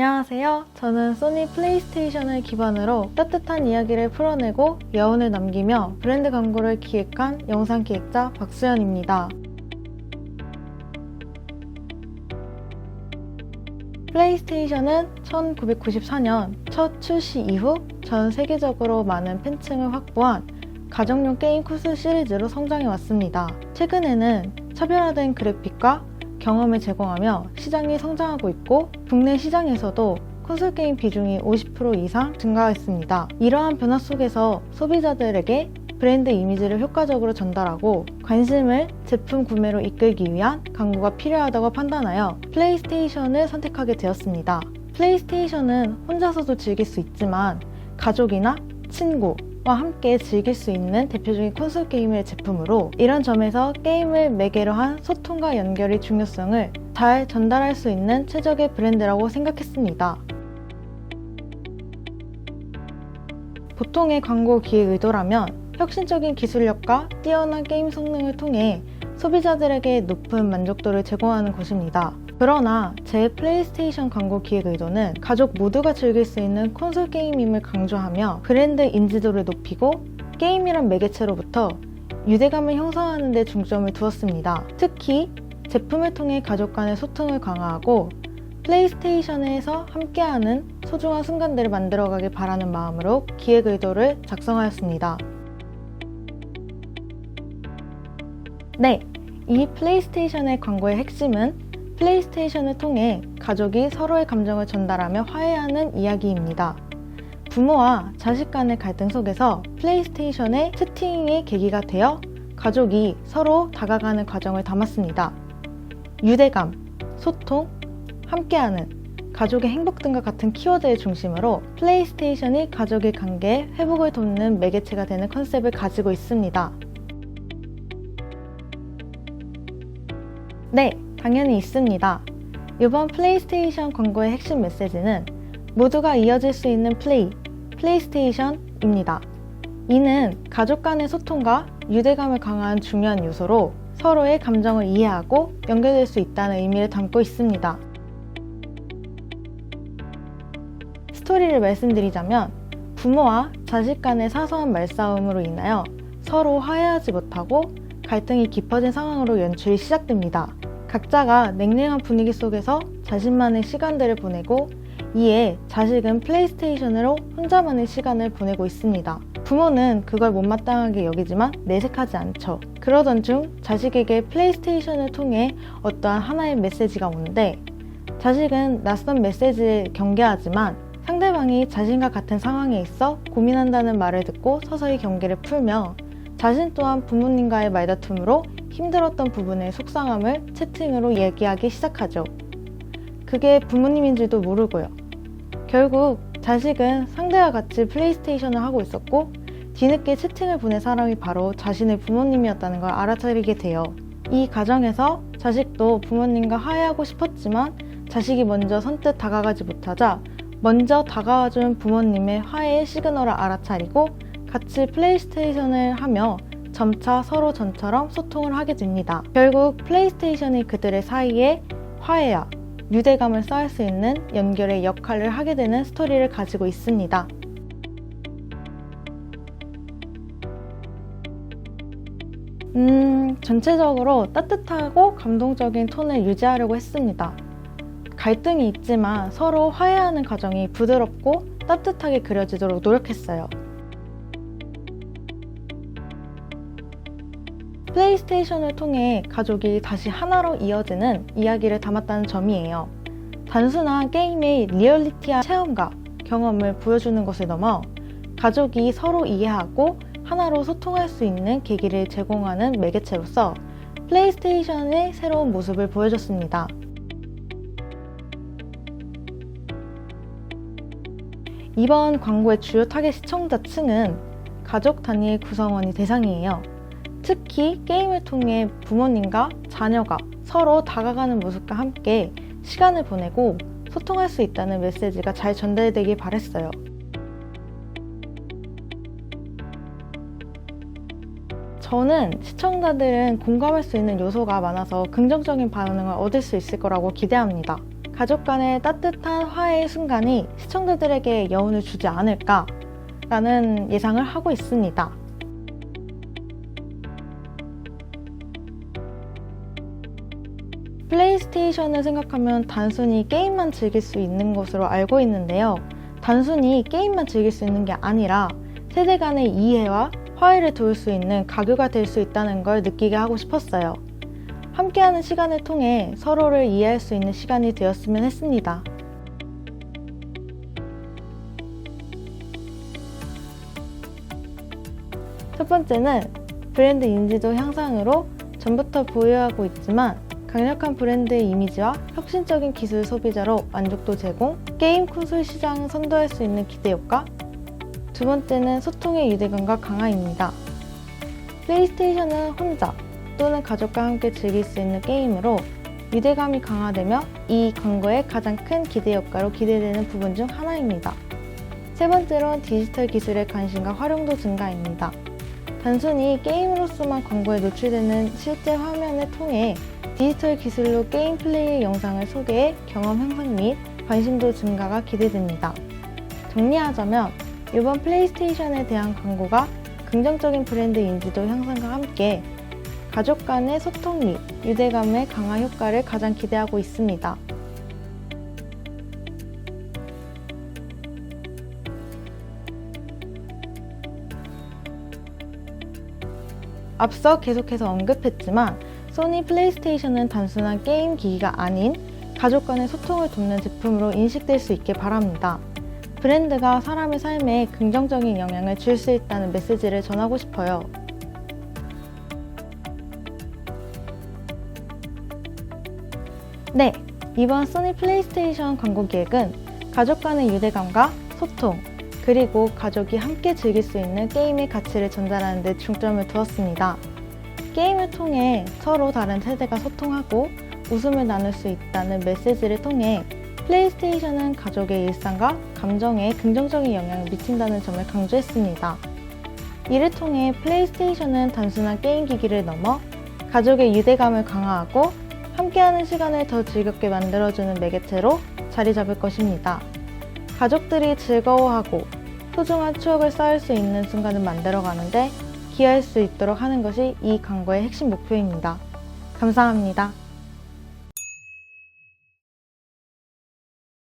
안녕하세요. 저는 소니 플레이스테이션을 기반으로 따뜻한 이야기를 풀어내고 여운을 남기며 브랜드 광고를 기획한 영상 기획자 박수연입니다. 플레이스테이션은 1994년 첫 출시 이후 전 세계적으로 많은 팬층을 확보한 가정용 게임 콘솔 시리즈로 성장해 왔습니다. 최근에는 차별화된 그래픽과 경험을 제공하며 시장이 성장하고 있고 국내 시장에서도 콘솔 게임 비중이 50% 이상 증가했습니다. 이러한 변화 속에서 소비자들에게 브랜드 이미지를 효과적으로 전달하고 관심을 제품 구매로 이끌기 위한 광고가 필요하다고 판단하여 플레이스테이션을 선택하게 되었습니다. 플레이스테이션은 혼자서도 즐길 수 있지만 가족이나 친구, 와 함께 즐길 수 있는 대표적인 콘솔 게임의 제품으로 이런 점에서 게임을 매개로 한 소통과 연결의 중요성을 잘 전달할 수 있는 최적의 브랜드라고 생각했습니다. 보통의 광고 기획 의도라면 혁신적인 기술력과 뛰어난 게임 성능을 통해 소비자들에게 높은 만족도를 제공하는 것입니다. 그러나 제 플레이스테이션 광고 기획 의도는 가족 모두가 즐길 수 있는 콘솔 게임임을 강조하며 브랜드 인지도를 높이고 게임이란 매개체로부터 유대감을 형성하는 데 중점을 두었습니다. 특히 제품을 통해 가족 간의 소통을 강화하고 플레이스테이션에서 함께하는 소중한 순간들을 만들어가길 바라는 마음으로 기획 의도를 작성하였습니다. 네, 이 플레이스테이션의 광고의 핵심은 플레이스테이션을 통해 가족이 서로의 감정을 전달하며 화해하는 이야기입니다. 부모와 자식 간의 갈등 속에서 플레이스테이션의 채팅의 계기가 되어 가족이 서로 다가가는 과정을 담았습니다. 유대감, 소통, 함께하는, 가족의 행복 등과 같은 키워드의 중심으로 플레이스테이션이 가족의 관계 회복을 돕는 매개체가 되는 컨셉을 가지고 있습니다. 네, 당연히 있습니다. 이번 플레이스테이션 광고의 핵심 메시지는 모두가 이어질 수 있는 플레이, 플레이스테이션입니다. 이는 가족 간의 소통과 유대감을 강화한 중요한 요소로 서로의 감정을 이해하고 연결될 수 있다는 의미를 담고 있습니다. 스토리를 말씀드리자면 부모와 자식 간의 사소한 말싸움으로 인하여 서로 화해하지 못하고 갈등이 깊어진 상황으로 연출이 시작됩니다. 각자가 냉랭한 분위기 속에서 자신만의 시간들을 보내고 이에 자식은 플레이스테이션으로 혼자만의 시간을 보내고 있습니다. 부모는 그걸 못마땅하게 여기지만 내색하지 않죠. 그러던 중 자식에게 플레이스테이션을 통해 어떠한 하나의 메시지가 오는데 자식은 낯선 메시지를 경계하지만 상대방이 자신과 같은 상황에 있어 고민한다는 말을 듣고 서서히 경계를 풀며 자신 또한 부모님과의 말다툼으로 힘들었던 부분의 속상함을 채팅으로 얘기하기 시작하죠. 그게 부모님인지도 모르고요. 결국 자식은 상대와 같이 플레이스테이션을 하고 있었고 뒤늦게 채팅을 보낸 사람이 바로 자신의 부모님이었다는 걸 알아차리게 돼요. 이 과정에서 자식도 부모님과 화해하고 싶었지만 자식이 먼저 선뜻 다가가지 못하자 먼저 다가와준 부모님의 화해의 시그널을 알아차리고 같이 플레이스테이션을 하며 점차 서로 전처럼 소통을 하게 됩니다. 결국 플레이스테이션이 그들의 사이에 화해와 유대감을 쌓을 수 있는 연결의 역할을 하게 되는 스토리를 가지고 있습니다. 음, 전체적으로 따뜻하고 감동적인 톤을 유지하려고 했습니다. 갈등이 있지만 서로 화해하는 과정이 부드럽고 따뜻하게 그려지도록 노력했어요. 플레이스테이션을 통해 가족이 다시 하나로 이어지는 이야기를 담았다는 점이에요. 단순한 게임의 리얼리티한 체험과 경험을 보여주는 것을 넘어 가족이 서로 이해하고 하나로 소통할 수 있는 계기를 제공하는 매개체로서 플레이스테이션의 새로운 모습을 보여줬습니다. 이번 광고의 주요 타겟 시청자층은 가족 단위의 구성원이 대상이에요. 특히 게임을 통해 부모님과 자녀가 서로 다가가는 모습과 함께 시간을 보내고 소통할 수 있다는 메시지가 잘 전달되길 바랬어요. 저는 시청자들은 공감할 수 있는 요소가 많아서 긍정적인 반응을 얻을 수 있을 거라고 기대합니다. 가족 간의 따뜻한 화해의 순간이 시청자들에게 여운을 주지 않을까라는 예상을 하고 있습니다. 플레이스테이션을 생각하면 단순히 게임만 즐길 수 있는 것으로 알고 있는데요. 단순히 게임만 즐길 수 있는 게 아니라 세대 간의 이해와 화해를 도울 수 있는 가교가 될 수 있다는 걸 느끼게 하고 싶었어요. 함께하는 시간을 통해 서로를 이해할 수 있는 시간이 되었으면 했습니다. 첫 번째는 브랜드 인지도 향상으로 전부터 보유하고 있지만 강력한 브랜드의 이미지와 혁신적인 기술 소비자로 만족도 제공, 게임 콘솔 시장을 선도할 수 있는 기대 효과. 두 번째는 소통의 유대감과 강화입니다. 플레이스테이션은 혼자 또는 가족과 함께 즐길 수 있는 게임으로 유대감이 강화되며 이 광고의 가장 큰 기대 효과로 기대되는 부분 중 하나입니다. 세 번째로는 디지털 기술의 관심과 활용도 증가입니다. 단순히 게임으로서만 광고에 노출되는 실제 화면을 통해 디지털 기술로 게임 플레이 영상을 소개해 경험 향상 및 관심도 증가가 기대됩니다. 정리하자면 이번 플레이스테이션에 대한 광고가 긍정적인 브랜드 인지도 향상과 함께 가족 간의 소통 및 유대감의 강화 효과를 가장 기대하고 있습니다. 앞서 계속해서 언급했지만 소니 플레이스테이션은 단순한 게임 기기가 아닌 가족 간의 소통을 돕는 제품으로 인식될 수 있게 바랍니다. 브랜드가 사람의 삶에 긍정적인 영향을 줄 수 있다는 메시지를 전하고 싶어요. 네, 이번 소니 플레이스테이션 광고 기획은 가족 간의 유대감과 소통, 그리고 가족이 함께 즐길 수 있는 게임의 가치를 전달하는 데 중점을 두었습니다. 게임을 통해 서로 다른 세대가 소통하고 웃음을 나눌 수 있다는 메시지를 통해 플레이스테이션은 가족의 일상과 감정에 긍정적인 영향을 미친다는 점을 강조했습니다. 이를 통해 플레이스테이션은 단순한 게임 기기를 넘어 가족의 유대감을 강화하고 함께하는 시간을 더 즐겁게 만들어주는 매개체로 자리 잡을 것입니다. 가족들이 즐거워하고 소중한 추억을 쌓을 수 있는 순간을 만들어가는데 기여할 수 있도록 하는 것이 이 광고의 핵심 목표입니다. 감사합니다.